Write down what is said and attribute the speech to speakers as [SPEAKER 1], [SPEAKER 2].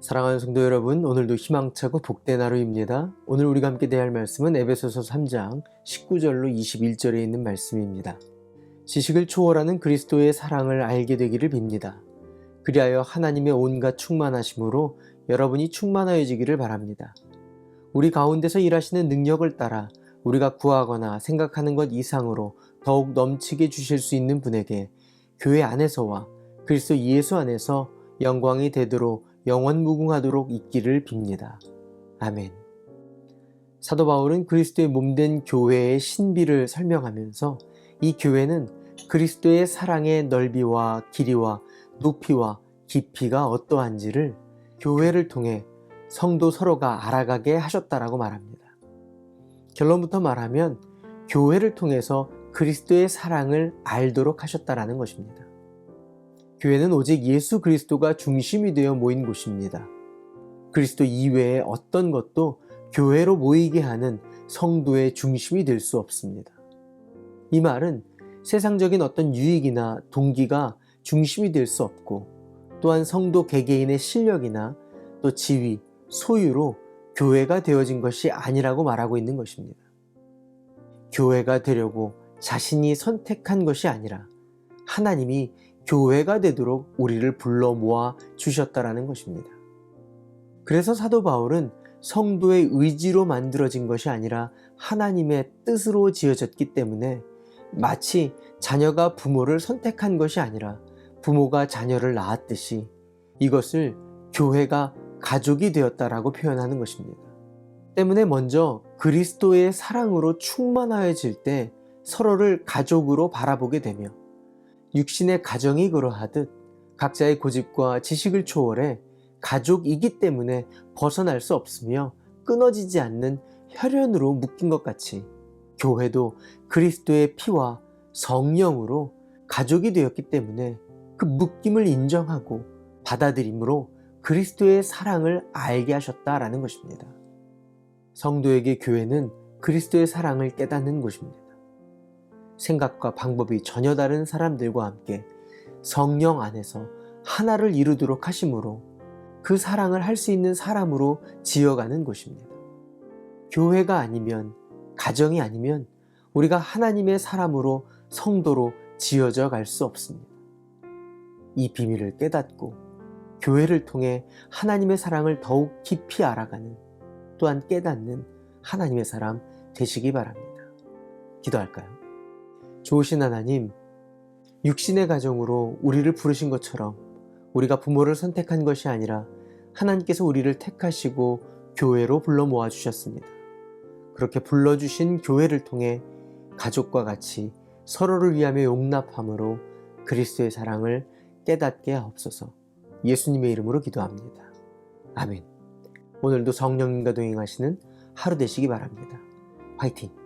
[SPEAKER 1] 사랑하는 성도 여러분, 오늘도 희망차고 복된 하루입니다. 오늘 우리가 함께 대할 말씀은 에베소서 3장 19절로 21절에 있는 말씀입니다. 지식을 초월하는 그리스도의 사랑을 알게 되기를 빕니다. 그리하여 하나님의 온갖 충만하심으로 여러분이 충만하여지기를 바랍니다. 우리 가운데서 일하시는 능력을 따라 우리가 구하거나 생각하는 것 이상으로 더욱 넘치게 주실 수 있는 분에게 교회 안에서와 그리스도 예수 안에서 영광이 되도록 영원 무궁하도록 있기를 빕니다. 아멘. 사도 바울은 그리스도의 몸된 교회의 신비를 설명하면서 이 교회는 그리스도의 사랑의 넓이와 길이와 높이와 깊이가 어떠한지를 교회를 통해 성도 서로가 알아가게 하셨다라고 말합니다. 결론부터 말하면 교회를 통해서 그리스도의 사랑을 알도록 하셨다라는 것입니다. 교회는 오직 예수 그리스도가 중심이 되어 모인 곳입니다. 그리스도 이외에 어떤 것도 교회로 모이게 하는 성도의 중심이 될 수 없습니다. 이 말은 세상적인 어떤 유익이나 동기가 중심이 될 수 없고 또한 성도 개개인의 실력이나 또 지위, 소유로 교회가 되어진 것이 아니라고 말하고 있는 것입니다. 교회가 되려고 자신이 선택한 것이 아니라 하나님이 교회가 되도록 우리를 불러 모아 주셨다라는 것입니다. 그래서 사도 바울은 성도의 의지로 만들어진 것이 아니라 하나님의 뜻으로 지어졌기 때문에 마치 자녀가 부모를 선택한 것이 아니라 부모가 자녀를 낳았듯이 이것을 교회가 가족이 되었다라고 표현하는 것입니다. 때문에 먼저 그리스도의 사랑으로 충만하여질 때 서로를 가족으로 바라보게 되며 육신의 가정이 그러하듯 각자의 고집과 지식을 초월해 가족이기 때문에 벗어날 수 없으며 끊어지지 않는 혈연으로 묶인 것 같이 교회도 그리스도의 피와 성령으로 가족이 되었기 때문에 그 묶임을 인정하고 받아들임으로 그리스도의 사랑을 알게 하셨다라는 것입니다. 성도에게 교회는 그리스도의 사랑을 깨닫는 곳입니다. 생각과 방법이 전혀 다른 사람들과 함께 성령 안에서 하나를 이루도록 하심으로 그 사랑을 할 수 있는 사람으로 지어가는 곳입니다. 교회가 아니면, 가정이 아니면 우리가 하나님의 사람으로 성도로 지어져 갈 수 없습니다. 이 비밀을 깨닫고 교회를 통해 하나님의 사랑을 더욱 깊이 알아가는 또한 깨닫는 하나님의 사람 되시기 바랍니다. 기도할까요? 좋으신 하나님, 육신의 가정으로 우리를 부르신 것처럼 우리가 부모를 선택한 것이 아니라 하나님께서 우리를 택하시고 교회로 불러 모아 주셨습니다. 그렇게 불러 주신 교회를 통해 가족과 같이 서로를 위하며 용납함으로 그리스도의 사랑을 깨닫게 하옵소서 예수님의 이름으로 기도합니다. 아멘. 오늘도 성령님과 동행하시는 하루 되시기 바랍니다. 화이팅!